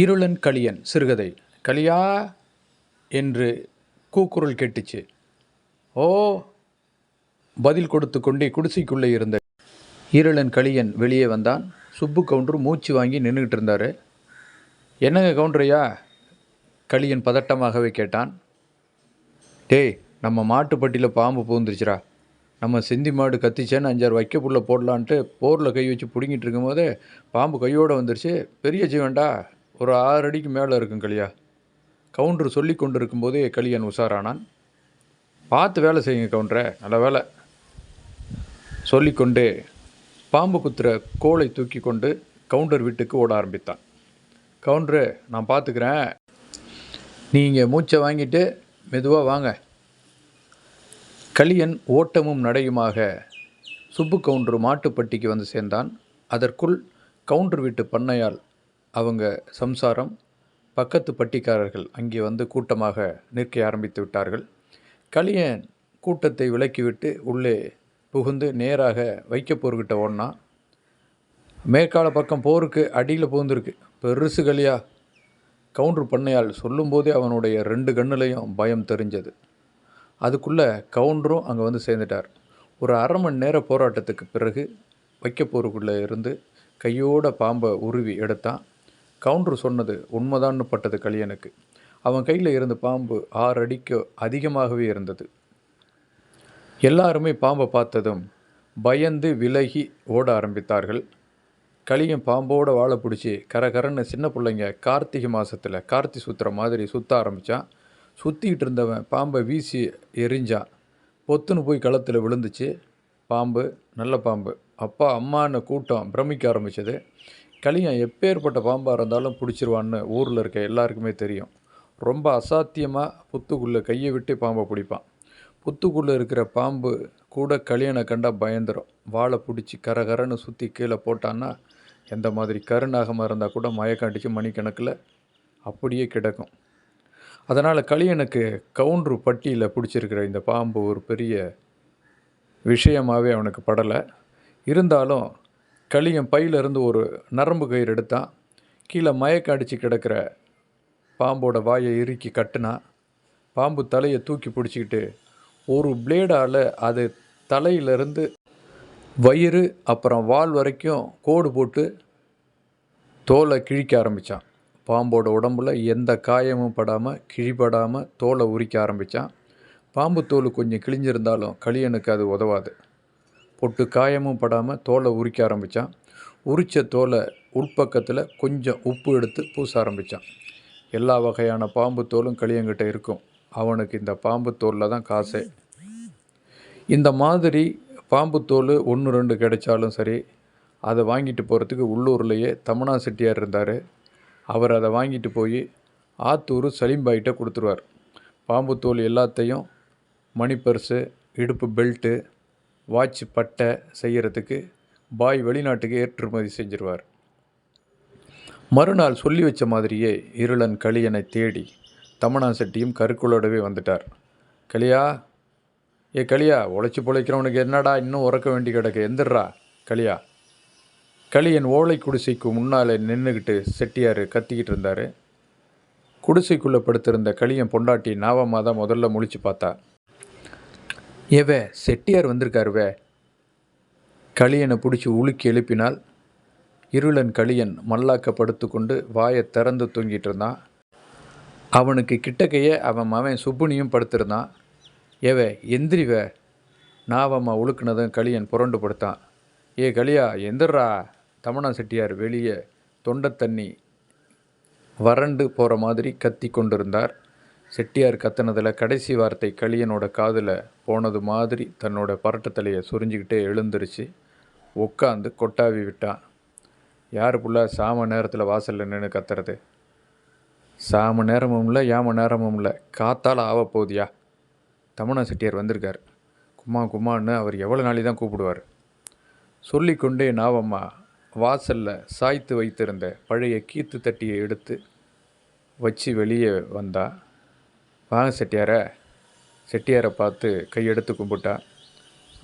இருளன் களியன் சிறுகதை. களியா என்று கூக்குரல் கேட்டுச்சு. ஓ பதில் கொடுத்து கொண்டே குடிசைக்குள்ளே இருந்த ஈரளன் களியன் வெளியே வந்தான். சுப்பு கவுண்டர் மூச்சு வாங்கி நின்றுக்கிட்டு இருந்தார். என்னங்க கவுண்டரையா? களியன் பதட்டமாகவே கேட்டான். டேய் நம்ம மாட்டுப்பட்டியில் பாம்பு பூந்துருச்சுரா நம்ம செந்தி மாடு கத்திச்சேன்னு அஞ்சாறு வைக்க புள்ள போடலான்ட்டு போரில் கை வச்சு பிடுங்கிட்டு இருக்கும்போது பாம்பு கையோடு வந்துருச்சு. பெரிய ஜீவன்டா. ஒரு ஆறு அடிக்கு மேலே இருக்கும் களியா? கவுண்டர் சொல்லி கொண்டு இருக்கும்போதே களியன் உஷாரானான். பார்த்து வேலை செய்யுங்க கவுண்டரை நல்ல வேலை. சொல்லிக்கொண்டே பாம்பு குத்துற கோலை தூக்கி கொண்டு கவுண்டர் வீட்டுக்கு ஓட ஆரம்பித்தான். கவுண்டரு நான் பார்த்துக்கிறேன். நீங்கள் மூச்சை வாங்கிட்டு மெதுவாக வாங்க. களியன் ஓட்டமும் நடையுமாக சுப்பு கவுண்டர் மாட்டுப்பட்டிக்கு வந்து சேர்ந்தான். அதற்குள் கவுண்டர் வீட்டு பண்ணையால் அவங்க சம்சாரம் பக்கத்து பட்டிக்காரர்கள் அங்கே வந்து கூட்டமாக நிற்க ஆரம்பித்து விட்டார்கள். களியன் கூட்டத்தை விலக்கிவிட்டு உள்ளே புகுந்து நேராக வைக்கப்போர்கிட்ட ஓடினா மேற்கால பக்கம் போருக்கு அடியில் புகுந்திருக்கு. பெருசு களியா கவுண்டர் பண்ணையால் சொல்லும்போதே அவனுடைய ரெண்டு கண்ணுலையும் பயம் தெரிஞ்சது. அதுக்குள்ளே கவுண்டரும் அங்கே வந்து சேர்ந்துட்டார். ஒரு அரை மணி நேர போராட்டத்துக்கு பிறகு வைக்கப்போருக்குள்ளே இருந்து கையோட பாம்பை உருவி எடுத்தான். கவுண்டர் சொன்னது உண்மைதான்னு பட்டது கலியனுக்கு. அவன் கையில் இருந்த பாம்பு ஆறு அடிக்கு அதிகமாகவே இருந்தது. எல்லாருமே பாம்பை பார்த்ததும் பயந்து விலகி ஓட ஆரம்பித்தார்கள். களியன் பாம்போட வாழை பிடிச்சி கரகரன்னு சின்ன பிள்ளைங்க கார்த்திகை மாதத்தில் கார்த்தி சுற்றுற மாதிரி சுற்ற ஆரம்பித்தான் சுற்றிக்கிட்டு இருந்தவன் பாம்பை வீசி எரிஞ்சான். பொத்துன்னு போய் களத்தில் விழுந்துச்சு. பாம்பு நல்ல பாம்பு. அப்பா அம்மான்னு கூட்டம் பிரமிக்க ஆரம்பிச்சது. களியன் எப்பேற்பட்ட பாம்பாக இருந்தாலும் பிடிச்சிருவான்னு ஊரில் இருக்க எல்லாருக்குமே தெரியும். ரொம்ப அசாத்தியமாக புத்துக்குள்ளே கையை விட்டு பாம்பை பிடிப்பான். புத்துக்குள்ளே இருக்கிற பாம்பு கூட கலியனை கண்டா பயந்துடும் வாழை பிடிச்சி கரகரன்னு சுற்றி கீழே போட்டான்னா எந்த மாதிரி கருநாகமாக இருந்தால் கூட மயக்காண்டிச்சு மணிக்கணக்கில் அப்படியே கிடக்கும். அதனால் கலியனுக்கு கவுண்ட்ரு பட்டியில் பிடிச்சிருக்கிற இந்த பாம்பு ஒரு பெரிய விஷயமாகவே அவனுக்கு படலை. இருந்தாலும் களியன் பையிலிருந்து ஒரு நரம்பு கயிறு எடுத்தான் கீழே மயக்க அடித்து கிடக்கிற பாம்போட வாயை இறுக்கி கட்டினான் பாம்பு தலையை தூக்கி பிடிச்சிக்கிட்டு ஒரு பிளேடால் அது தலையிலிருந்து வயிறு அப்புறம் வால் வரைக்கும் கோடு போட்டு தோலை கிழிக்க ஆரம்பித்தான் பாம்போட உடம்புல எந்த காயமும் படாமல் கிழிபடாமல் தோலை உரிக்க ஆரம்பித்தான் பாம்பு தோல் கொஞ்சம் கிழிஞ்சிருந்தாலும் களியனுக்கு அது உதவாது. பொட்டு காயமும் படாமல் தோலை உரிக்க ஆரம்பித்தான் உரித்த தோலை உள்பக்கத்தில் கொஞ்சம் உப்பு எடுத்து பூச ஆரம்பித்தான் எல்லா வகையான பாம்பு தோலும் களியங்கிட்ட இருக்கும். அவனுக்கு இந்த பாம்பு தோலில் தான் காசே. இந்த மாதிரி பாம்பு தோல் ஒன்று ரெண்டு கிடைச்சாலும் சரி அதை வாங்கிட்டு போகிறதுக்கு உள்ளூர்லேயே தமனா செட்டியார் இருந்தார். அவர் அதை வாங்கிட்டு போய் ஆத்தூர் சலீம்பாயிட்ட கொடுத்துருவார். பாம்பு தோல் எல்லாத்தையும் மணிப்பர்ஸு இடுப்பு பெல்ட்டு வாட்ச் பட்டை செய்கிறதுக்கு பாய் வெளிநாட்டுக்கு ஏற்றுமதி செஞ்சிருவார். மறுநாள் சொல்லி வச்ச மாதிரியே இருளன் களியனை தேடி தமனா செட்டியும் கருக்குள்ளோடவே வந்துட்டார். களியா ஏ களியா உழைச்சி பொழைக்கிறவனுக்கு என்னடா இன்னும் உறக்க வேண்டி கிடக்கு? எந்திரா களியா. களியன் ஓலை குடிசைக்கு முன்னால் நின்றுக்கிட்டு செட்டியார் கத்திக்கிட்டு இருந்தார். குடிசைக்குள்ளே படுத்திருந்த களியன் பொண்டாட்டி நாவமாக தான் முதல்ல முழிச்சு பார்த்தா ஏவே செட்டியார் வந்திருக்காருவே. களியனை பிடிச்சி உலுக்கி எழுப்பினால் இருளன் களியன் மல்லாக்க படுத்துக்கொண்டு வாயை திறந்து தூங்கிட்டு இருந்தான் அவனுக்கு கிட்டக்கையே அவன் மவன் சுப்புனியும் படுத்திருந்தான். ஏவே எந்திரிவே. நாவம்மா உழுக்குனதும் களியன் புரண்டு படுத்தான். ஏ களியா எந்திரா தமணா செட்டியார் வெளியே தொண்டை தண்ணி வறண்டு போகிற மாதிரி கத்தி கொண்டிருந்தார். செட்டியார் கத்தினதில் கடைசி வார்த்தை களியனோட காதில் போனது மாதிரி தன்னோட பரட்டு தலையை சுரிஞ்சிக்கிட்டே எழுந்துருச்சு. உட்காந்து கொட்டாவி விட்டான் யார் புள்ள சாம நேரத்தில் வாசலில் நின்று கத்துறது? சாம நேரமும் இல்லை யாம நேரமும் இல்லை. காத்தால் ஆவ போதியா? தமனா செட்டியார் வந்திருக்கார். கும்மா கும்மான்னு அவர் எவ்வளோ நாளி தான் கூப்பிடுவார்? சொல்லிக்கொண்டே நாவம்மா வாசலில் சாய்த்து வைத்திருந்த பழைய கீத்து தட்டியை எடுத்து வச்சு வெளியே வந்தாள் வாங்க செட்டியார செட்டியாரை பார்த்து கையெடுத்து கும்பிட்டா.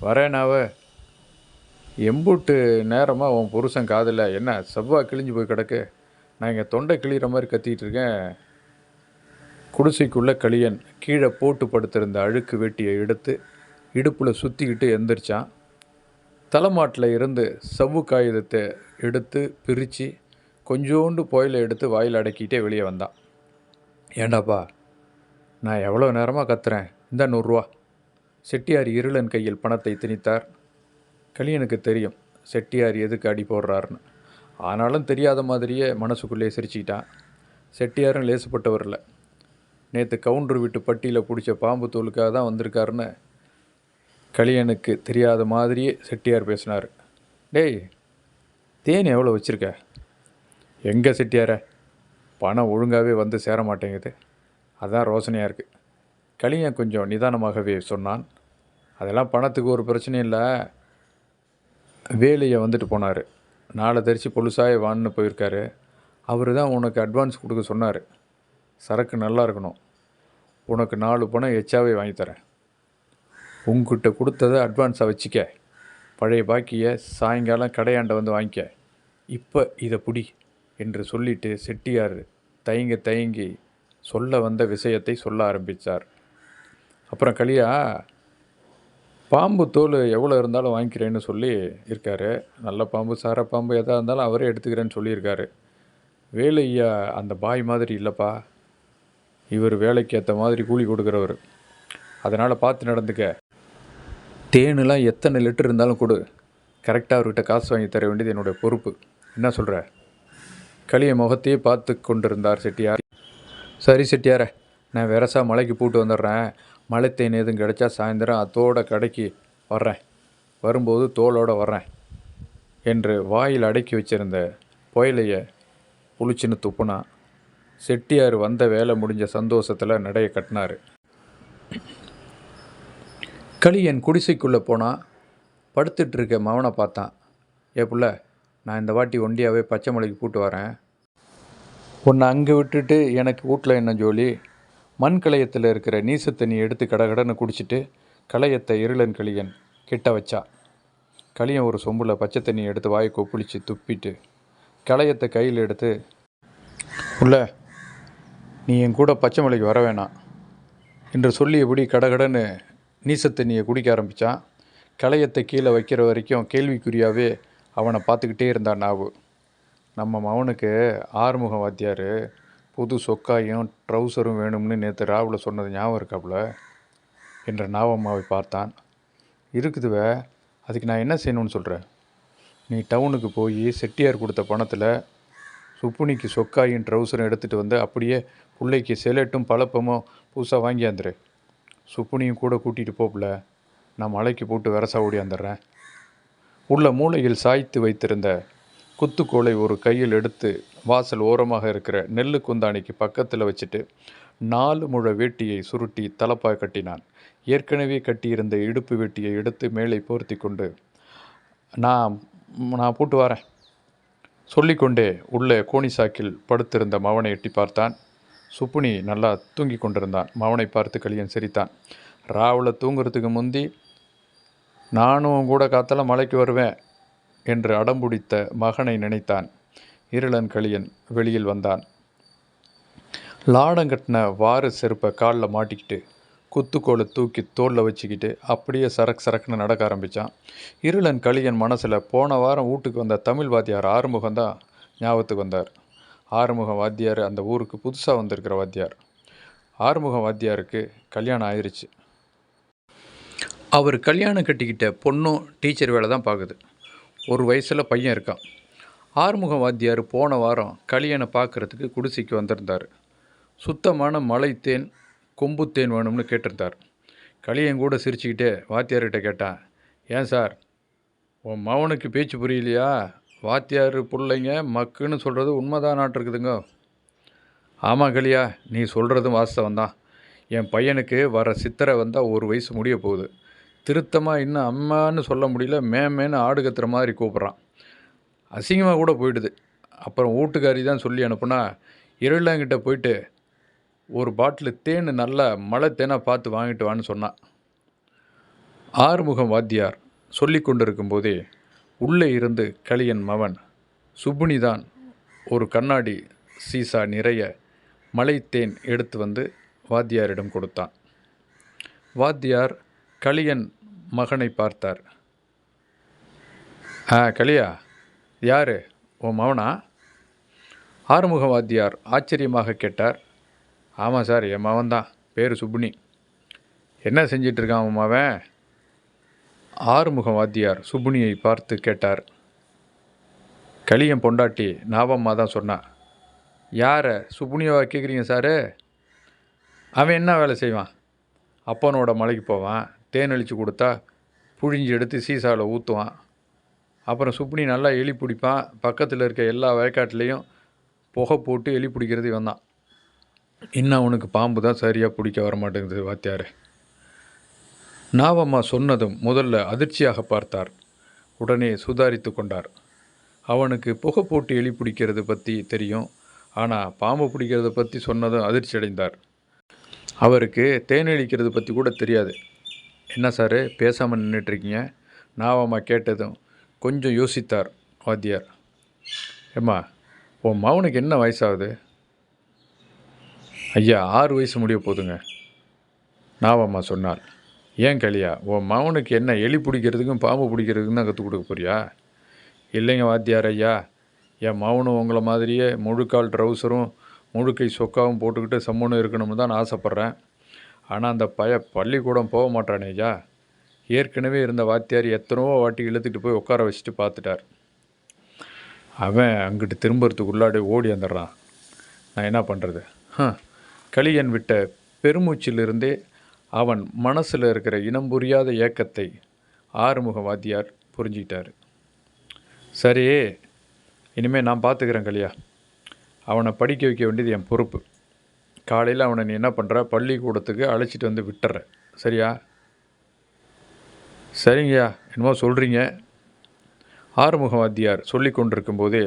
வரேனாவ எம்பூட்டு நேரமாக உன் புருஷன் காதில் என்ன செவ்வாய் கிழிஞ்சு போய் கிடக்கு. நான் இங்கே தொண்டை கிழிகிற மாதிரி கத்திக்கிட்டு இருக்கேன். குடிசைக்குள்ளே களியன் கீழே போட்டு படுத்திருந்த அழுக்கு வெட்டியை எடுத்து இடுப்பில் சுற்றிக்கிட்டு எந்திரிச்சான். தலைமாட்டில் இருந்து சவ்வு காகிதத்தை எடுத்து பிரித்து கொஞ்சோண்டு புயலை எடுத்து வாயில் அடக்கிட்டே வெளியே வந்தான். ஏண்டாப்பா நான் எவ்வளோ நேரமாக கத்துறேன்? இந்த நூறுரூவா. செட்டியார் இருளன் கையில் பணத்தை திணித்தார். கலியனுக்கு தெரியும் செட்டியார் எதுக்கு அடி போடுறாருன்னு. ஆனாலும் தெரியாத மாதிரியே மனசுக்குள்ளே சிரிச்சுக்கிட்டான் செட்டியாரும் லேசுப்பட்டவர் இல்லை. நேற்று கவுண்டர் வீட்டு பட்டியில் பிடிச்ச பாம்பு தோலுக்காக தான் வந்திருக்காருன்னு கலியனுக்கு தெரியாத மாதிரியே செட்டியார் பேசினார். டேய் தேன் எவ்வளோ வச்சுருக்க? எங்கே செட்டியார? பணம் ஒழுங்காகவே வந்து சேர மாட்டேங்குது. அதான் ரோசனையாக இருக்குது களியன் கொஞ்சம் நிதானமாகவே சொன்னான். அதெல்லாம் பணத்துக்கு ஒரு பிரச்சனையும் இல்லை. வேலையை வந்துட்டு போனார். நாளை தெரிச்சு பொலுசாய வான்னு போயிருக்காரு. அவர் தான் உனக்கு அட்வான்ஸ் கொடுக்க சொன்னார். சரக்கு நல்லா இருக்கணும். உனக்கு நாலு பணம் எச்சாவே வாங்கித் தரேன். உங்ககிட்ட கொடுத்ததை அட்வான்ஸாக வச்சுக்க. பழைய பாக்கியை சாயங்காலம் கடையாண்ட வந்து வாங்கிக்க. இப்போ இதை பிடி என்று சொல்லிட்டு செட்டியார் தயங்க தயங்கி சொல்ல வந்த விஷயத்தை சொல்ல ஆரம்பித்தார் அப்புறம் களியா பாம்பு தோல் எவ்வளோ இருந்தாலும் வாங்கிக்கிறேன்னு சொல்லி இருக்காரு. நல்ல பாம்பு சார பாம்பு எதாக இருந்தாலும் அவரே எடுத்துக்கிறேன்னு சொல்லியிருக்காரு. வேலையா அந்த பாய் மாதிரி இல்லைப்பா. இவர் வேலைக்கு ஏற்ற மாதிரி கூலி கொடுக்குறவர். அதனால் பார்த்து நடந்துக்க. தேனெலாம் எத்தனை லிட்டர் இருந்தாலும் கொடு. கரெக்டாக அவர்கிட்ட காசு வாங்கி தர வேண்டியது என்னுடைய பொறுப்பு. என்ன சொல்கிற களிய முகத்தையே பார்த்து கொண்டிருந்தார் செட்டியார். சரி செட்டியார நான் வெரசா மலைக்கு போட்டு வந்துடுறேன். மலை தேன் எதுவும் கிடைச்சா சாயந்தரம் அதோட கடைக்கு வர்றேன். வரும்போது தோளோடு வர்றேன் என்று வாயில் அடக்கி வச்சிருந்த புயலைய புளிச்சின்னு துப்புனா செட்டியார் வந்த வேலை முடிஞ்ச சந்தோஷத்தில் நடைய கட்டினார். களியன் குடிசைக்குள்ளே போனால் படுத்துட்டு இருக்க மவனை பார்த்தான். ஏ புள்ள நான் இந்த வாட்டி ஒண்டியாவே பச்சை மலைக்கு கூட்டு வரேன். உன்னை அங்கே விட்டுட்டு எனக்கு வீட்டில் என்ன ஜோலி? மண் களையத்தில் இருக்கிற நீசத்தண்ணி எடுத்து கடகடன்னு குடிச்சிட்டு களையத்தை இருளன் களியன் கிட்ட வச்சா. களியன் ஒரு சொம்பில் பச்சை தண்ணி எடுத்து வாயை கொப்புளிச்சு துப்பிட்டு களையத்தை கையில் எடுத்து உள்ள நீ என் கூட பச்சை மலைக்கு வர வேணாம். என்று சொல்லியபடி கடகடன்னு நீசத்தண்ணியை குடிக்க ஆரம்பித்தான் களையத்தை கீழே வைக்கிற வரைக்கும் கேள்விக்குறியாகவே அவனை பார்த்துக்கிட்டே இருந்தான் நாவு. நம்ம மவனுக்கு ஆறுமுகம் வாத்தியார் புது சொக்காயும் ட்ரௌசரும் வேணும்னு நேற்று ராவில் சொன்னது ஞாபகம் இருக்காப்புல என்ற நாவம்மாவை பார்த்தான். இருக்குதுவே அதுக்கு நான் என்ன செய்யணும்னு சொல்கிறேன் நீ டவுனுக்கு போய் செட்டியார் கொடுத்த பணத்தில் சுப்புனிக்கு சொக்காயும் ட்ரௌசரும் எடுத்துகிட்டு வந்து அப்படியே பிள்ளைக்கு செலட்டும் பழப்பமும் புதுசாக வாங்கியாந்துரு சுப்புனியும் கூட கூட்டிகிட்டு போகல நான் மலைக்கு போட்டு விரசா ஓடியாந்துடுறேன் உள்ள மூலையில் சாய்த்து வைத்திருந்த குத்துக்கோலை ஒரு கையில் எடுத்து வாசல் ஓரமாக இருக்கிற நெல்லு குந்தாணிக்கு பக்கத்தில் வச்சுட்டு நாலு முழ வேட்டியை சுருட்டி தலப்பாக கட்டினான். ஏற்கனவே கட்டியிருந்த இடுப்பு வேட்டியை எடுத்து மேலே போர்த்தி கொண்டு நான் நான் பூட்டு வரேன். சொல்லிக்கொண்டே உள்ளே கோணி சாக்கில் படுத்திருந்த மவனை எட்டி பார்த்தான். சுப்புனி நல்லா தூங்கி கொண்டிருந்தான். மவனை பார்த்து கலியன் சிரித்தான். ராவில் தூங்குறதுக்கு முந்தி நானும் கூட காத்தால மலைக்கு வருவேன். என்று அடம்புடித்த மகனை நினைத்தான். இருளன் களியன் வெளியில் வந்தான். லாடங்கட்டின வாறு செருப்பை காலில் மாட்டிக்கிட்டு குத்துக்கோலை தூக்கி தோளில் வச்சுக்கிட்டு அப்படியே சரக்கு சரக்குன்னு நடக்க ஆரம்பித்தான் இருளன் களியன் மனசில் போன வாரம் வீட்டுக்கு வந்த தமிழ் வாத்தியார் ஆறுமுகம் தான் ஞாபகத்துக்கு வந்தார். ஆறுமுகம் வாத்தியார் அந்த ஊருக்கு புதுசாக வந்திருக்கிற வாத்தியார். ஆறுமுகம் வாத்தியாருக்கு கல்யாணம் ஆயிருச்சு. அவர் கல்யாணம் கட்டிக்கிட்ட பொண்ணும் டீச்சர் வேலை தான் பார்க்குது. ஒரு வயசில் பையன் இருக்கான். ஆறுமுகம் வாத்தியார் போன வாரம் களியனை பார்க்குறதுக்கு குடிசைக்கு வந்திருந்தார். சுத்தமான மலை தேன் கொம்பு தேன் வேணும்னு கேட்டிருந்தார். களியன் கூட சிரிச்சுக்கிட்டே வாத்தியார்கிட்ட கேட்டான் ஏன் சார் உன் மவனுக்கு பேச்சு புரியலையா? வாத்தியார் பிள்ளைங்க மக்குன்னு சொல்கிறது உண்மைதான் நாட்டிருக்குதுங்க. ஆமாம் களியா நீ சொல்கிறதும் வாஸ்தவம் தான் என் பையனுக்கு வர சித்திரை வந்தால் ஒரு வயசு முடிய போகுது. திருத்தமாக இன்னும் அம்மான்னு சொல்ல முடியல மேமேன்னு ஆடு கத்துற மாதிரி கூப்பிட்றான். அசிங்கமாக கூட போயிடுது. அப்புறம் வீட்டுக்காரி தான் சொல்லி அனுப்புனா இருளாங்கிட்ட போயிட்டு ஒரு பாட்டில் தேன் நல்லா மழை தேனாக பார்த்து வாங்கிட்டு வான்னு சொன்னான் ஆறுமுகம் வாத்தியார் சொல்லி கொண்டிருக்கும் போதே உள்ளே இருந்து களியன் மவன் சுப்புனிதான் ஒரு கண்ணாடி சீசா நிறைய மலைத்தேன் எடுத்து வந்து வாத்தியாரிடம் கொடுத்தான். வாத்தியார் களியன் மகனை பார்த்தார். ஆ கலியா யார்? உன் மவனா? ஆறுமுக வாத்தியார் ஆச்சரியமாக கேட்டார். ஆமாம் சார் என் மவன் தான் பேர் சுப்புனி. என்ன செஞ்சிட்ருக்கான் உன் மவன்? ஆறுமுக வாத்தியார் சுப்புனியை பார்த்து கேட்டார். களியன் பொண்டாட்டி நாவம்மா தான் சொன்னா. யாரை? சுப்புனியாவை கேட்குறீங்க சாரு? அவன் என்ன வேலை செய்வான்? அப்பனோட மலைக்கு போவான். தேன் அழித்து கொடுத்தா புழிஞ்சு எடுத்து சீசாவில் ஊற்றுவான் அப்புறம் சுப்னி நல்லா எலி பிடிப்பான். பக்கத்தில் இருக்க எல்லா வயக்காட்டிலையும் புகை போட்டு எலி பிடிக்கிறது வந்தான் இன்னும் அவனுக்கு பாம்பு தான் சரியாக பிடிக்க வர மாட்டேங்குது வாத்தியார். நாவம்மா சொன்னதும் முதல்ல அதிர்ச்சியாக பார்த்தார். உடனே சுதாரித்து கொண்டார். அவனுக்கு புகை போட்டு எலி பிடிக்கிறது பற்றி தெரியும். ஆனால் பாம்பு பிடிக்கிறத பற்றி சொன்னதும் அதிர்ச்சி அடைந்தார் அவருக்கு தேனழிக்கிறது பற்றி கூட தெரியாது. என்ன சார்? பேசாமல் நின்றுட்டுருக்கீங்க நாவம்மா கேட்டதும் கொஞ்சம் யோசித்தார் வாத்தியார். ஏம்மா உன் மவனுக்கு என்ன வயசாகுது? ஐயா ஆறு வயசு முடிய போதுங்க. நாவம்மா சொன்னாள். ஏன் களியா உன் மவனுக்கு என்ன எலி பிடிக்கிறதுக்கும் பாம்பு பிடிக்கிறதுக்கும் தான் கற்றுக் கொடுக்க போறியா? இல்லைங்க வாத்தியார் ஐயா. என் மவனும் உங்களை மாதிரியே முழுக்கால் ட்ரௌசரும் முழுக்கை சொக்காவும் போட்டுக்கிட்டு சம்மனும் இருக்கணும்னு தான் நான் ஆசைப்பட்றேன். ஆனால் அந்த பய பள்ளிக்கூடம் போக மாட்டானே ஐயா. ஏற்கனவே இருந்த வாத்தியார் எத்தனையோ வாட்டி இழுத்துட்டு போய் உட்கார வச்சுட்டு பார்த்துட்டார். அவன் அங்கிட்டு திரும்புறதுக்கு உள்ளாடி ஓடி வந்துடுறான். நான் என்ன பண்ணுறது களியன் விட்ட பெருமூச்சிலிருந்தே அவன் மனசில் இருக்கிற இனம் புரியாத ஏக்கத்தை ஆறுமுக வாத்தியார் புரிஞ்சுக்கிட்டார். சரி இனிமேல் நான் பார்த்துக்கிறேன் கலியா அவனை படிக்க வைக்க வேண்டியது என் பொறுப்பு. காலையில் அவனை நீ என்ன பண்ணுற பள்ளிக்கூடத்துக்கு அழைச்சிட்டு வந்து விட்டுற சரியா? சரிங்கய்யா. என்னமோ சொல்கிறீங்க ஆறுமுக வாத்தியார் சொல்லி கொண்டிருக்கும்போதே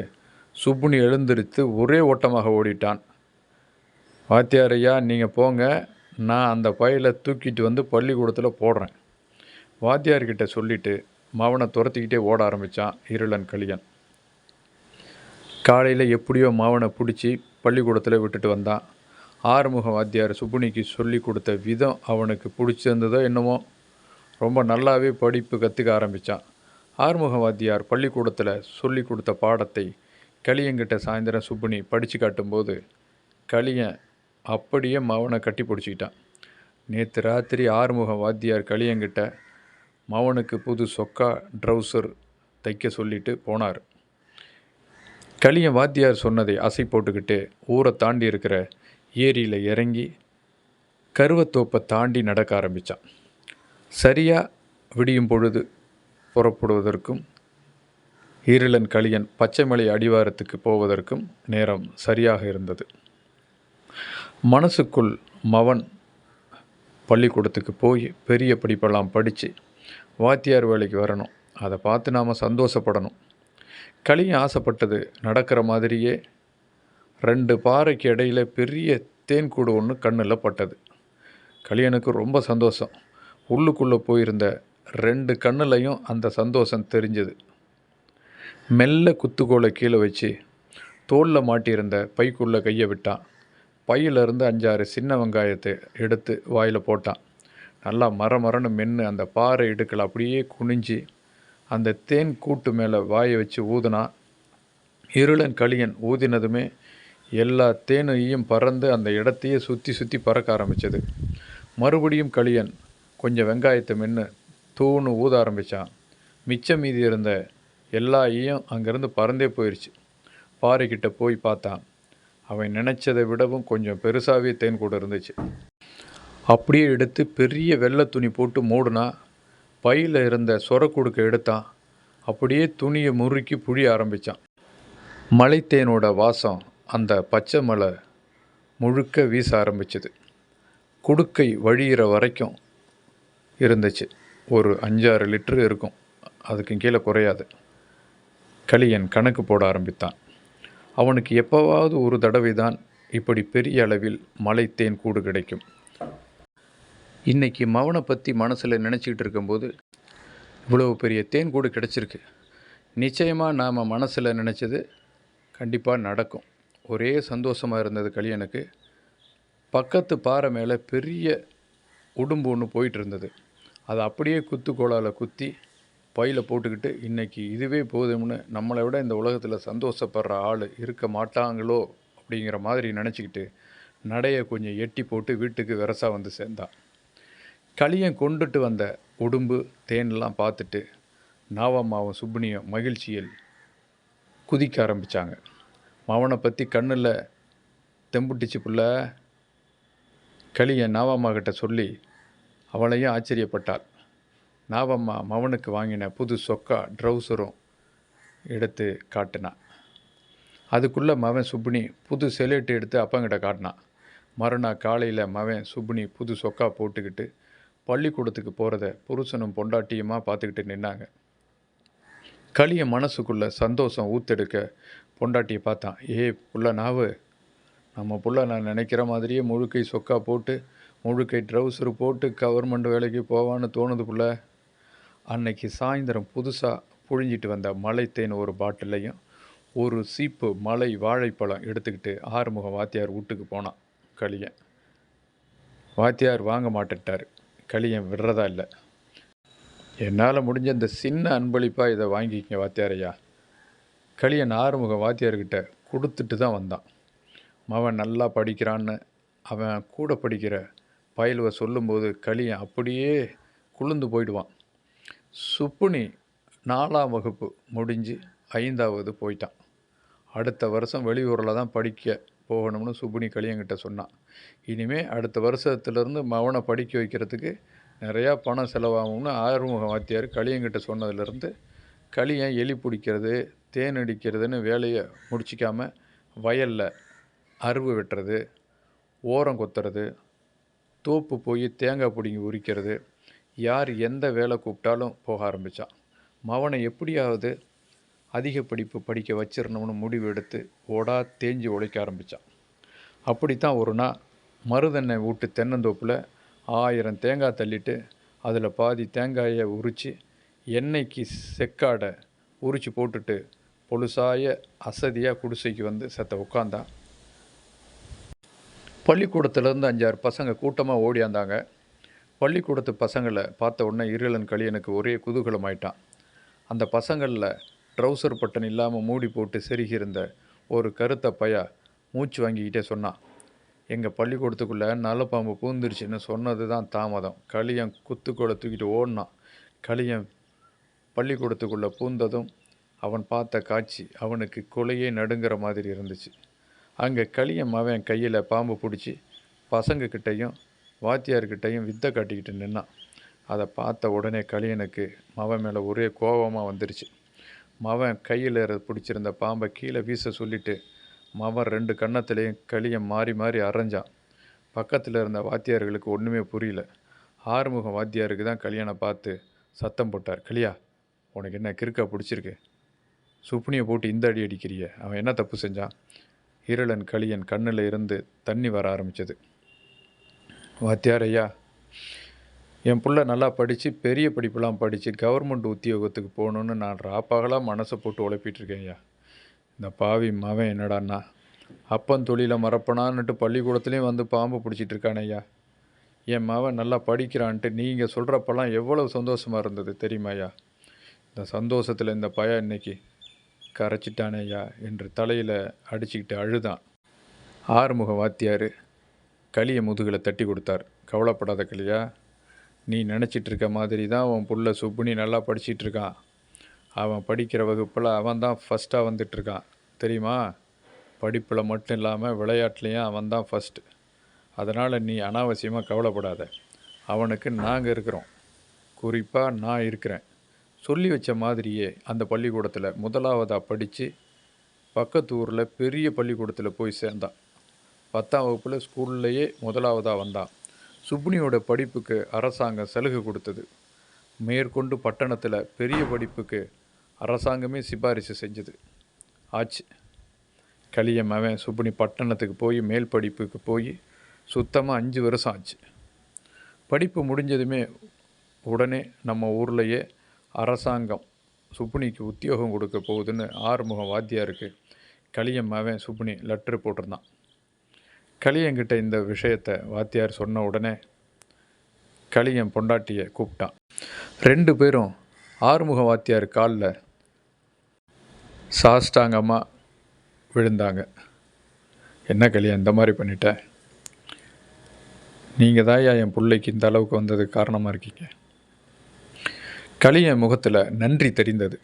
சுப்புனி எழுந்திருத்து ஒரே ஓட்டமாக ஓடிட்டான். வாத்தியார் ஐயா நீங்கள் போங்க. நான் அந்த பையில தூக்கிட்டு வந்து பள்ளிக்கூடத்தில் போடுறேன். வாத்தியார்கிட்ட சொல்லிட்டு மாவனை துரத்திக்கிட்டே ஓட ஆரம்பித்தான் இருளன் கலியன் காலையில் எப்படியோ மாவனை பிடிச்சி பள்ளிக்கூடத்தில் விட்டுட்டு வந்தான். ஆறுமுக வாத்தியார் சுப்புனிக்கு சொல்லி கொடுத்த விதம் அவனுக்கு பிடிச்சிருந்ததோ என்னமோ. ரொம்ப நல்லாவே படிப்பு கற்றுக்க ஆரம்பித்தான் ஆறுமுக வாத்தியார் பள்ளிக்கூடத்தில் சொல்லி கொடுத்த பாடத்தை களியங்கிட்ட சாயந்தரம் சுப்புனி படித்து காட்டும்போது களியன் அப்படியே மவனை கட்டி பிடிச்சிக்கிட்டான். நேற்று ராத்திரி ஆறுமுக வாத்தியார் களியங்கிட்ட மவனுக்கு புது சொக்கா ட்ரௌசர் தைக்க சொல்லிட்டு போனார். களியன் வாத்தியார் சொன்னதை அசை போட்டுக்கிட்டு ஊரை தாண்டி இருக்கிற ஏரியில் இறங்கி கருவத்தோப்பை தாண்டி நடக்க ஆரம்பித்தான் சரியாக விடியும் பொழுது புறப்படுவதற்கும் ஈரலன் களியன் பச்சைமலை அடிவாரத்துக்கு போவதற்கும் நேரம் சரியாக இருந்தது. மனசுக்குள் மவன் பள்ளிக்கூடத்துக்கு போய் பெரிய படிப்பெல்லாம் படித்து வாத்தியார் வேலைக்கு வரணும். அதை பார்த்து நாம் சந்தோஷப்படணும். களியன் ஆசைப்பட்டது நடக்கிற மாதிரியே ரெண்டு பாறைக்கு இடையில பெரிய தேன்கூடு ஒன்று கண்ணில் பட்டது. களியனுக்கு ரொம்ப சந்தோஷம். உள்ளுக்குள்ளே போயிருந்த ரெண்டு கண்ணுலையும் அந்த சந்தோஷம் தெரிஞ்சது. மெல்ல குத்துக்கோலை கீழே வச்சு தோளில் மாட்டியிருந்த பைக்குள்ளே கையை விட்டான். பையிலிருந்து அஞ்சாறு சின்ன வெங்காயத்தை எடுத்து வாயில் போட்டான். நல்லா மர மரன்னு மென்று அந்த பாறை இடுக்கில் அப்படியே குனிஞ்சு அந்த தேன் கூட்டு மேலே வாயை வச்சு ஊதுனா இருளன் களியன் ஊதினதுமே எல்லா தேனையும் பறந்து அந்த இடத்தையே சுற்றி சுற்றி பறக்க ஆரம்பித்தது மறுபடியும் களியன் கொஞ்சம் வெங்காயத்தை மென்று தூணு ஊத ஆரம்பித்தான் மிச்சம் மீதி இருந்த எல்லா ஈயும் அங்கேருந்து பறந்தே போயிடுச்சு பாறைக்கிட்ட போய் பார்த்தான். அவன் நினச்சதை விடவும் கொஞ்சம் பெருசாகவே தேன் கூட இருந்துச்சு. அப்படியே எடுத்து பெரிய வெள்ளை துணி போட்டு மூடுனா பையில் இருந்த சொரக்குடுக்க எடுத்தான். அப்படியே துணியை முறுக்கி புழிய ஆரம்பித்தான் மலைத்தேனோட வாசம் அந்த பச்சை மலை முழுக்க வீச ஆரம்பிச்சது. குடுக்கை வழியிற வரைக்கும் இருந்துச்சு. ஒரு அஞ்சாறு லிட்டரு இருக்கும். அதுக்கு கீழே குறையாது. களியன் கணக்கு போட ஆரம்பித்தான். அவனுக்கு எப்போவாவது ஒரு தடவை தான் இப்படி பெரிய அளவில் மலைத்தேன் கூடு கிடைக்கும். இன்றைக்கி மவனை பற்றி மனசில் நினச்சிக்கிட்டு இருக்கும்போது இவ்வளோ பெரிய தேன் கூடு கிடச்சிருக்கு. நிச்சயமாக நாம் மனசில் நினச்சது கண்டிப்பாக நடக்கும். ஒரே சந்தோஷமாக இருந்தது கல்யாணுக்கு பக்கத்து பாறை மேலே பெரிய உடும்பு ஒன்று போயிட்டு இருந்தது அதை அப்படியே குத்துக்கோளால் குத்தி பையில் போட்டுக்கிட்டு இன்றைக்கி இதுவே போதும்னு நம்மளை விட இந்த உலகத்தில் சந்தோஷப்படுற ஆள் இருக்க மாட்டாங்களோ அப்படிங்கிற மாதிரி நினச்சிக்கிட்டு நடையை கொஞ்சம் எட்டி போட்டு வீட்டுக்கு விரசா வந்து சேர்ந்தான் களியன் கொண்டுட்டு வந்த உடும்பு தேன்லாம் பார்த்துட்டு நாவம்மாவும் சுப்பினியும் மகிழ்ச்சியில் குதிக்க ஆரம்பித்தாங்க மவனை பற்றி கண்ணில் தெம்புட்டிச்சு புள்ள. களியன் நாவம்மா கிட்ட சொல்லி அவளையும் ஆச்சரியப்பட்டாள். நாவம்மா மவனுக்கு வாங்கின புது சொக்கா ட்ரௌசரும் எடுத்து காட்டினான் அதுக்குள்ளே மவன் சுப்பினி புது செலேட்டு எடுத்து அப்பங்கிட்ட காட்டினான் மறுநாள் காலையில் மவன் சுப்பினி புது சொக்கா போட்டுக்கிட்டு பள்ளிக்கூடத்துக்கு போகிறத புருஷனும் பொண்டாட்டியுமா பார்த்துக்கிட்டு நின்னாங்க. களிய மனசுக்குள்ளே சந்தோஷம் ஊத்தெடுக்க பொண்டாட்டியை பார்த்தான். ஏ புள்ள நாவு நம்ம புள்ள நான் நினைக்கிற மாதிரியே முழுக்கை சொக்கா போட்டு முழுக்கை ட்ரௌசர் போட்டு கவர்மெண்ட் வேலைக்கு போவான்னு தோணுது புள்ள. அன்னைக்கு சாயந்தரம் புதுசாக புழிஞ்சிட்டு வந்த மலைத்தேன் ஒரு பாட்டிலையும் ஒரு சீப்பு மலை வாழைப்பழம் எடுத்துக்கிட்டு ஆறுமுக வாத்தியார் வீட்டுக்கு போனான் களியன். வாத்தியார் வாங்க மாட்டேட்டார் களியன் விடுறதா இல்லை. என்னால் முடிஞ்ச இந்த சின்ன அன்பளிப்பாக இதை வாங்கிக்கங்க வாத்தியாரையா களியன் ஆறுமுக வாத்தியார்கிட்ட கொடுத்துட்டு தான் வந்தான். மவன் நல்லா படிக்கிறான்னு அவன் கூட படிக்கிற பயலுவை சொல்லும்போது களியன் அப்படியே குளிர்ந்து போயிடுவான். சுப்புனி நாலாம் வகுப்பு முடிஞ்சு ஐந்தாவது போயிட்டான். அடுத்த வருஷம் வெளியூரில் தான் படிக்க போகணும்னு சுப்புனி களியங்கிட்ட சொன்னான். இனிமேல் அடுத்த வருஷத்துலேருந்து மவனை படிக்க வைக்கிறதுக்கு நிறையா பணம் செலவாகும்னு ஆறுமுக வாத்தியார் களியங்கிட்ட சொன்னதுலேருந்து களியன் எலி பிடிக்கிறது தேன் அடிக்கிறதுன்னு வேலையை முடிச்சிக்காம வயலில் அருவு வெட்டுறது ஓரம் கொத்துறது தோப்பு போய் தேங்காய் பிடிங்கி உரிக்கிறது. யார் எந்த வேலை கூப்பிட்டாலும் போக ஆரம்பித்தான் மவனை எப்படியாவது அதிக படிப்பு படிக்க வச்சிடணும்னு முடிவு எடுத்து ஓடா தேஞ்சு உழைக்க ஆரம்பித்தான் அப்படித்தான் ஒரு நாள் மருதெண்ணெய் வீட்டு தென்னந்தோப்பில் ஆயிரம் தேங்காய் தள்ளிட்டு அதில் பாதி தேங்காயை உரித்து எண்ணெய்க்கு செக்காடை உரித்து போட்டுட்டு பொழுசாய அசதியாக குடிசைக்கு வந்து செத்த உட்காந்தான் பள்ளிக்கூடத்துலேருந்து அஞ்சாறு பசங்க கூட்டமாக ஓடியாந்தாங்க பள்ளிக்கூடத்து பசங்களை பார்த்த உடனே இருளன் களியனுக்கு ஒரே குதூகலம் ஆயிட்டான் அந்த பசங்களில் ட்ரௌசர் பட்டன் இல்லாமல் மூடி போட்டு செருகியிருந்த ஒரு கருத்த பையா மூச்சு வாங்கிக்கிட்டே சொன்னான். எங்கள் பள்ளிக்கூடத்துக்குள்ளே நல்ல பாம்பு பூந்துருச்சுன்னு சொன்னது தான் தாமதம். களியன் குத்துக்கோலை தூக்கிட்டு ஓடினான். களியன் பள்ளிக்கூடத்துக்குள்ளே பூந்ததும் அவன் பார்த்த காட்சி அவனுக்கு கொலையே நடுங்கிற மாதிரி இருந்துச்சு. அங்கே களியன் அவன் கையில் பாம்பு பிடிச்சி பசங்கக்கிட்டையும் வாத்தியார்கிட்டையும் வித்தை காட்டிக்கிட்டு நின்னான். அதை பார்த்த உடனே களியனுக்கு மவன் மேலே ஒரே கோபமாக வந்துருச்சு. மவன் கையில் பிடிச்சிருந்த பாம்பை கீழே வீச சொல்லிட்டு மவன் ரெண்டு கன்னத்துலேயும் களியை மாறி மாறி அரைஞ்சான். பக்கத்தில் இருந்த வாத்தியார்களுக்கு ஒன்றுமே புரியல. ஆறுமுகம் வாத்தியாருக்கு தான் கல்யாணம் பார்த்து சத்தம் போட்டார். களியா உனக்கு என்ன கிறுக்கா பிடிச்சிருக்கு? சுப்னியை போட்டு இந்த அடி அடிக்கிறிய. அவன் என்ன தப்பு செஞ்சான்? இருளன் களியன் கண்ணில் இருந்து தண்ணி வர ஆரம்பித்தது வாத்தியார் ஐயா என் பிள்ளை நல்லா படித்து பெரிய படிப்பெல்லாம் படித்து கவர்மெண்ட் உத்தியோகத்துக்கு போகணுன்னு நான் ராப்பாகலாம் மனசை போட்டு உழைப்பிட்டுருக்கேன் ஐயா. இந்த பாவி மவன் என்னடான்னா அப்பன் தொழிலை மறப்பனான்னுட்டு பள்ளிக்கூடத்துலேயும் வந்து பாம்பு பிடிச்சிட்டு இருக்கானே ஐயா. என் மவன் நல்லா படிக்கிறான்ட்டு நீங்கள் சொல்கிறப்பெல்லாம் எவ்வளவு சந்தோஷமாக இருந்தது தெரியுமா ஐயா? இந்த சந்தோஷத்தில் இந்த பையன் இன்னைக்கு கரைச்சிட்டானே ஐயா என்று தலையில் அடிச்சுக்கிட்டு அழுதான். ஆறுமுக வாத்தியார் களியை முதுகில் தட்டி கொடுத்தார். கவலைப்படாத களியா நீ நினச்சிட்டு இருக்க மாதிரி தான் உன் புள்ள சுப்புனி நல்லா படிச்சிட்டு இருக்கான் அவன் படிக்கிற வகுப்பில் அவன் தான் ஃபஸ்ட்டாக வந்துட்டுருக்கான் தெரியுமா? படிப்பில் மட்டும் இல்லாமல் விளையாட்டுலேயும் அவன் தான் ஃபஸ்ட்டு அதனால் நீ அனாவசியமாக கவலைப்படாத. அவனுக்கு நாங்கள் இருக்கிறோம். குறிப்பாக நான் இருக்கிறேன். சொல்லி வச்ச மாதிரியே அந்த பள்ளிக்கூடத்தில் முதலாவதாக படித்து பக்கத்து ஊரில் பெரிய பள்ளிக்கூடத்தில் போய் சேர்ந்தான். பத்தாம் வகுப்பில் ஸ்கூல்லையே முதலாவதாக வந்தான். சுப்னியோட படிப்புக்கு அரசாங்கம் சலுகை கொடுத்தது. மேற்கொண்டு பட்டணத்தில் பெரிய படிப்புக்கு அரசாங்கமே சிபாரிசு செஞ்சது. ஆச்சு. களியம் அவன் சுப்னி பட்டணத்துக்கு போய் மேல் படிப்புக்கு போய் சுத்தமாக அஞ்சு வருஷம் ஆச்சு. படிப்பு முடிஞ்சதுமே உடனே நம்ம ஊர்லேயே அரசாங்கம் சுப்புனிக்கு உத்தியோகம் கொடுக்க போகுதுன்னு ஆறுமுகம் வாத்தியாருக்கு களியம் அவன் சுப்புனி லெட்ரு போட்டிருந்தான். களியங்கிட்ட இந்த விஷயத்தை வாத்தியார் சொன்ன உடனே களியன் பொண்டாட்டியை கூப்பிட்டான். ரெண்டு பேரும் ஆறுமுக வாத்தியார் காலில் சாஷ்டாங்கமாக விழுந்தாங்க. என்ன களியா இந்த மாதிரி பண்ணிட்டேன் நீங்கள் தான் என் பிள்ளைக்கு இந்த அளவுக்கு வந்ததுக்கு காரணமாக இருக்கீங்க? களியன் முகத்தில் நன்றி தெரிந்தது.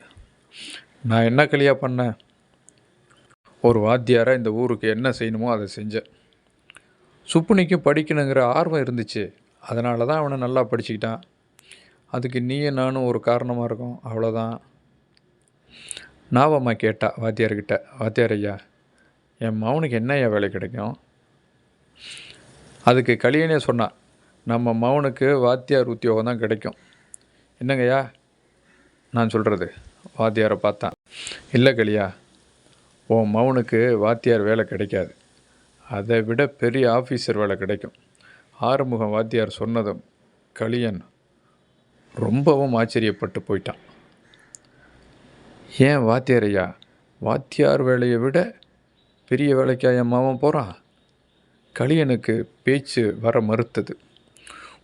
நான் என்ன களியாக பண்ணேன்? ஒரு வாத்தியாராக இந்த ஊருக்கு என்ன செய்யணுமோ அதை செஞ்சேன். சுப்புனிக்கும் படிக்கணுங்கிற ஆர்வம் இருந்துச்சு. அதனால தான் அவனை நல்லா படிச்சுக்கிட்டான். அதுக்கு நீயும் நானும் ஒரு காரணமாக இருக்கும். அவ்வளோதான் நாவம்மா கேட்டா வாத்தியார்கிட்ட வாத்தியார் ஐயா என் மவனுக்கு என்னய்யா வேலை கிடைக்கும்? அதுக்கு களியனே சொன்னான் நம்ம மௌனுக்கு வாத்தியார் உத்தியோகம் தான் கிடைக்கும். என்னங்கய்யா? நான் சொல்கிறது வாத்தியாரை பார்த்தான் இல்லை களியா உன் மவனுக்கு வாத்தியார் வேலை கிடைக்காது. அதை விட பெரிய ஆஃபீஸர் வேலை கிடைக்கும். ஆறுமுகம் வாத்தியார் சொன்னதும் களியன் ரொம்பவும் ஆச்சரியப்பட்டு போயிட்டான். ஏன் வாத்தியார் ஐயா வாத்தியார் வேலையை விட பெரிய வேலைக்கா என் மாமன் போகிறான் களியனுக்கு பேச்சு வர மறுத்தது.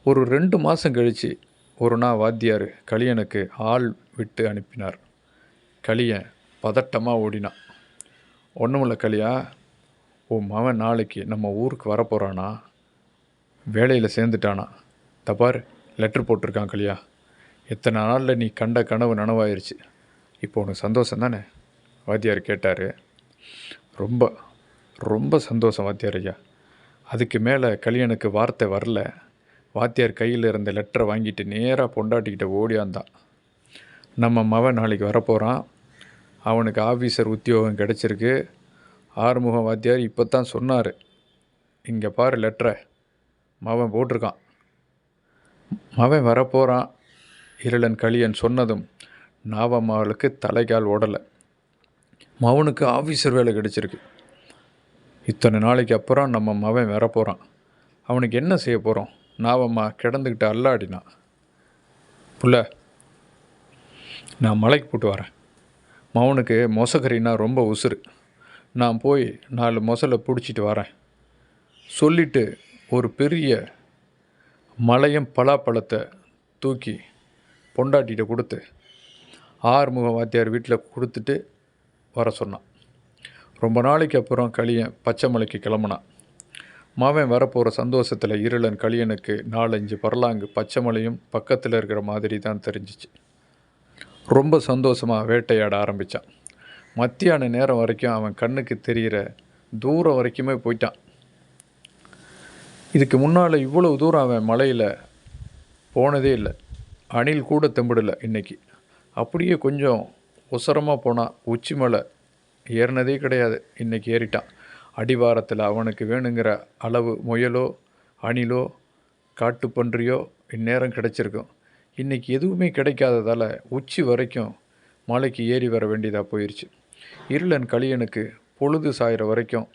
ஒரு ரெண்டு மாதம் கழித்து ஒரு நாள் வாத்தியார் களியனுக்கு ஆள் விட்டு அனுப்பினார். களியன் பதட்டமாக ஓடினான் ஒன்றுமில்ல கலியா உன் மவன் நாளைக்கு நம்ம ஊருக்கு வரப்போகிறானா வேலையில் சேர்ந்துட்டானா? தப்பார் லெட்ரு போட்டிருக்கான் கலியா எத்தனை நாளில் நீ கண்ட கனவு நனவாயிருச்சு. இப்போ உனக்கு சந்தோஷம் தானே? வாத்தியார் கேட்டார். ரொம்ப ரொம்ப சந்தோஷம் வாத்தியார் ஐயா. அதுக்கு மேலே கல்யாணுக்கு வார்த்தை வரல. வாத்தியார் கையில் இருந்த லெட்டரை வாங்கிட்டு நேராக பொண்டாட்டிக்கிட்ட ஓடியாந்தான் நம்ம மவன் நாளைக்கு வரப்போகிறான் அவனுக்கு ஆஃபீஸர் உத்தியோகம் கிடச்சிருக்கு. ஆறுமுகம் வாத்தியார் இப்போ தான் சொன்னார். இங்கே பாரு லெட்டரை மவன் போட்டிருக்கான். மவன் வரப்போகிறான் இருளன் களியன் சொன்னதும் நாவம்மாவளுக்கு தலைகால் ஓடலை. மவனுக்கு ஆஃபீஸர் வேலை கிடச்சிருக்கு. இத்தனை நாளைக்கு அப்புறம் நம்ம மவன் வரப்போகிறான் அவனுக்கு என்ன செய்ய போகிறோம் நாவம்மா கிடந்துக்கிட்டு அல்லாடினான் புள்ள நான் மலைக்கு போட்டு வரேன். மௌனுக்கு மொசக்கறினா ரொம்ப உசுறு. நான் போய் நாலு மொசலை பிடிச்சிட்டு வரேன். சொல்லிட்டு ஒரு பெரிய மலையும் பலாப்பழத்தை தூக்கி பொண்டாட்டிகிட்ட கொடுத்து ஆறுமுக வாத்தியார் வீட்டில் கொடுத்துட்டு வர சொன்னான். ரொம்ப நாளைக்கு அப்புறம் களியன் பச்சை மலைக்கு கிளம்புனான். மாவன் வரப்போகிற சந்தோஷத்தில் இருளன் களியனுக்கு நாலஞ்சு பரலாங்கு பச்சை மலையும் பக்கத்தில் இருக்கிற மாதிரி தான் தெரிஞ்சிச்சு. ரொம்ப சந்தோஷமாக வேட்டையாட ஆரம்பித்தான் மத்தியான நேரம் வரைக்கும் அவன் கண்ணுக்கு தெரிகிற தூரம் வரைக்குமே போயிட்டான். இதுக்கு முன்னால் இவ்வளவு தூரம் அவன் மலையில் போனதே இல்லை. அணில் கூட தெம்பிடலை இன்னைக்கு. அப்படியே கொஞ்சம் உசரமாக போனான் உச்சி மலை ஏறினதே கிடையாது. இன்றைக்கி ஏறிட்டான். அடிவாரத்தில் அவனுக்கு வேணுங்கிற அளவு முயலோ அணிலோ காட்டுப்பன்றியோ இந்நேரம் கிடச்சிருக்கும். இன்றைக்கி எதுவுமே கிடைக்காததால் உச்சி வரைக்கும் மலைக்கு ஏறி வர வேண்டியதாக போயிடுச்சு இருளன் களியனுக்கு பொழுது சாயிற வரைக்கும்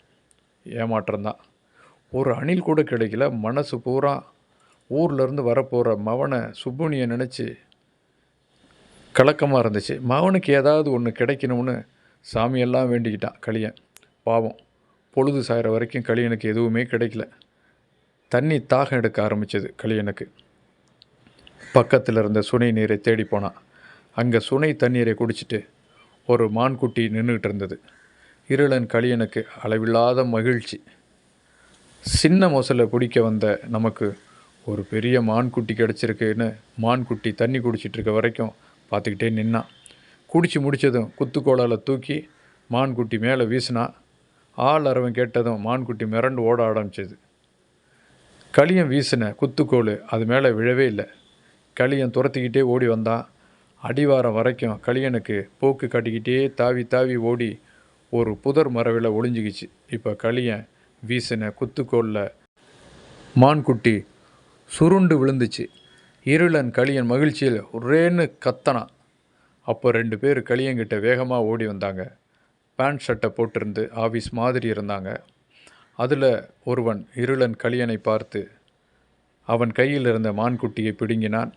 ஏமாற்றம்தான் ஒரு அணில் கூட கிடைக்கல. மனசு பூரா ஊர்லேருந்து வரப்போகிற மவனை சுப்புனியை நினச்சி கலக்கமாக இருந்துச்சு. மவனுக்கு ஏதாவது ஒன்று கிடைக்கணும்னு சாமியெல்லாம் வேண்டிக்கிட்டான் களியன். பாவம். பொழுது சாயிற வரைக்கும் களியனுக்கு எதுவுமே கிடைக்கல. தண்ணி தாகம் எடுக்க ஆரம்பித்தது களியனுக்கு. பக்கத்தில் இருந்த சுனை நீரை தேடி போனான் அங்கே சுனை தண்ணீரை குடிச்சிட்டு ஒரு மான்குட்டி நின்றுக்கிட்டு இருந்தது. இருளன் களியனுக்கு அளவில்லாத மகிழ்ச்சி. சின்ன மொசலை பிடிக்க வந்த நமக்கு ஒரு பெரிய மான்குட்டி கிடச்சிருக்குன்னு மான்குட்டி தண்ணி குடிச்சிட்டு இருக்க வரைக்கும் பார்த்துக்கிட்டே நின்னான். குடிச்சு முடித்ததும் குத்துக்கோளால் தூக்கி மான்குட்டி மேலே வீசினா ஆள் அரவன் கேட்டதும் மான்குட்டி மிரண்டு ஓட ஆரம்பிச்சது. களியன் வீசின குத்துக்கோள் அது மேலே விழவே இல்லை. களியன் துரத்திக்கிட்டே ஓடி வந்தான் அடிவாரம் வரைக்கும் களியனுக்கு போக்கு காட்டிக்கிட்டே தாவி தாவி ஓடி ஒரு புதர் மரவில் ஒளிஞ்சிக்கிச்சு இப்போ களியன் வீசின குத்துக்கோளில் மான்குட்டி சுருண்டு விழுந்துச்சு. இருளன் களியன் மகிழ்ச்சியில் ஒரேன்னு கத்தனான். அப்போ ரெண்டு பேர் களியங்கிட்ட வேகமாக ஓடி வந்தாங்க. பேண்ட் ஷர்ட்டை போட்டிருந்து ஆஃபீஸ் மாதிரி இருந்தாங்க. அதில் ஒருவன் இருளன் கலியனை பார்த்து அவன் கையில் இருந்த மான்குட்டியை பிடுங்கினான்.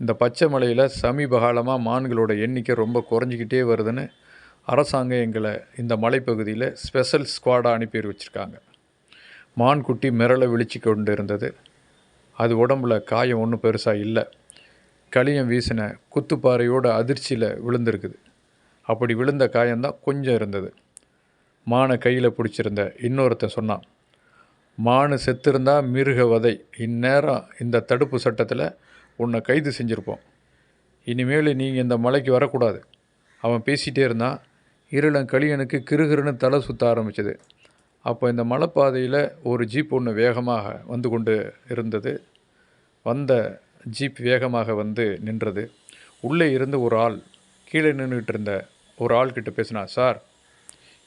இந்த பச்சை மலையில் சமீப காலமாக மான்களோட எண்ணிக்கை ரொம்ப குறைஞ்சிக்கிட்டே வருதுன்னு அரசாங்கம் எங்களை இந்த மலைப்பகுதியில் ஸ்பெஷல் ஸ்குவாடாக அனுப்பி வச்சுருக்காங்க. மான்குட்டி மிரளை விழிச்சு கொண்டு இருந்தது அது உடம்புல காயம் ஒன்றும் பெருசாக இல்லை. களியம் வீசின குத்துப்பாறையோட அதிர்ச்சியில் விழுந்திருக்குது. அப்படி விழுந்த காயம்தான் கொஞ்சம் இருந்தது. மானை கையில் பிடிச்சிருந்த இன்னொருத்தன் சொன்னான் மானு செத்திருந்தா மிருக வதை இந்நேரம் இந்த தடுப்பு சட்டத்தில் உன்னை கைது செஞ்சுருப்போம். இனிமேல் நீங்கள் இந்த மலைக்கு வரக்கூடாது. அவன் பேசிகிட்டே இருந்தான். இருளன் களியனுக்கு கிறுகிறுன்னு தலை சுற்ற ஆரம்பிச்சது. அப்போ இந்த மலைப்பாதையில் ஒரு ஜீப் ஒன்று வேகமாக வந்து கொண்டு இருந்தது. வந்த ஜீப் வேகமாக வந்து நின்றது. உள்ளே இருந்து ஒரு ஆள் கீழே நின்றுட்டு இருந்த ஒரு ஆள் கிட்ட பேசினா சார்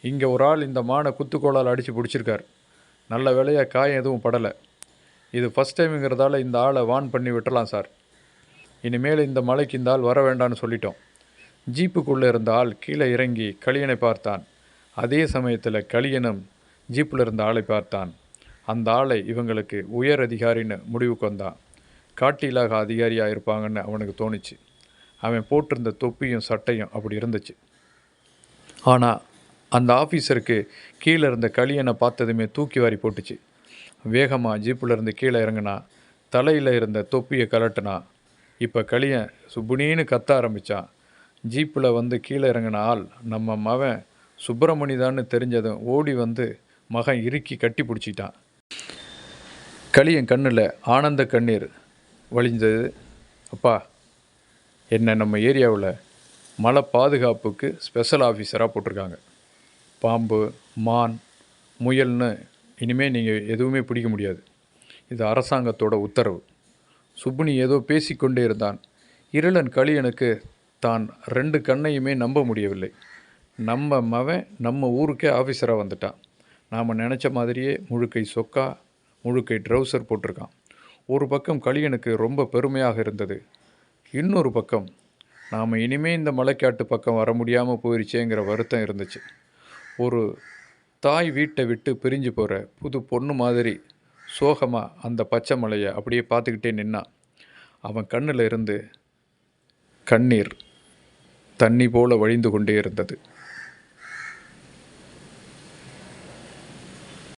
இங்கே ஒரு ஆள் இந்த மானை குத்துக்கோளால் அடித்து பிடிச்சிருக்கார். நல்ல வேலையாக காயம் எதுவும் படலை. இது ஃபஸ்ட் டைமுங்கிறதால இந்த ஆளை வான் பண்ணி விட்டலாம் சார். இனிமேல் இந்த மலைக்கு இந்த ஆள் வர வேண்டான்னு சொல்லிட்டோம். ஜீப்புக்குள்ளே இருந்த ஆள் கீழே இறங்கி களியனை பார்த்தான். அதே சமயத்தில் களியனும் ஜீப்பில் இருந்த ஆளை பார்த்தான். அந்த ஆளை இவங்களுக்கு உயர் அதிகாரின்னு முடிவுக்கு வந்தான். காட்டிலாக அதிகாரியாக இருப்பாங்கன்னு அவனுக்கு தோணுச்சு. அவன் போட்டிருந்த தொப்பியும் சட்டையும் அப்படி இருந்துச்சு. ஆனால் அந்த ஆஃபீஸருக்கு கீழே இருந்த களியனை பார்த்ததுமே தூக்கி வாரி போட்டுச்சு. வேகமாக ஜீப்பில் இருந்து கீழே இறங்கினா தலையில் இருந்த தொப்பியை கலட்டினா இப்போ களியன் சுப்புனின்னு கத்த ஆரம்பித்தான் ஜீப்பில் வந்து கீழே இறங்கின ஆள் நம்ம மவன் சுப்பிரமணிதான்னு தெரிஞ்சதும் ஓடி வந்து மகன் இறுக்கி கட்டி பிடிச்சிட்டான். களியன் கண்ணில் ஆனந்த கண்ணீர் வழிஞ்சது. அப்பா என்ன நம்ம ஏரியாவில் மலை பாதுகாப்புக்கு ஸ்பெஷல் ஆஃபீஸராக போட்டிருக்காங்க. பாம்பு மான் முயல்னு இனிமேல் நீங்கள் எதுவுமே பிடிக்க முடியாது. இது அரசாங்கத்தோட உத்தரவு. சுப்புனி ஏதோ பேசிக்கொண்டே இருந்தான். இருளன் களியனுக்கு தான் ரெண்டு கண்ணையுமே நம்ப முடியவில்லை. நம்ம மவன் நம்ம ஊருக்கே ஆஃபீஸராக வந்துட்டான். நாம் நினச்ச மாதிரியே முழுக்கை சொக்கா முழுக்கை ட்ரௌசர் போட்டிருக்கான். ஒரு பக்கம் களியனுக்கு ரொம்ப பெருமையாக இருந்தது. இன்னொரு பக்கம் நாம் இனிமே இந்த மலைக்காட்டு பக்கம் வர முடியாமல் போயிருச்சேங்கிற வருத்தம் இருந்துச்சு. ஒரு தாய் வீட்டை விட்டு பிரிஞ்சு போகிற புது பொண்ணு மாதிரி சோகமாக அந்த பச்சை மலையை அப்படியே பார்த்துக்கிட்டே நின்னான் அவன் கண்ணில் இருந்து கண்ணீர் தண்ணி போல வழிந்து கொண்டே இருந்தது.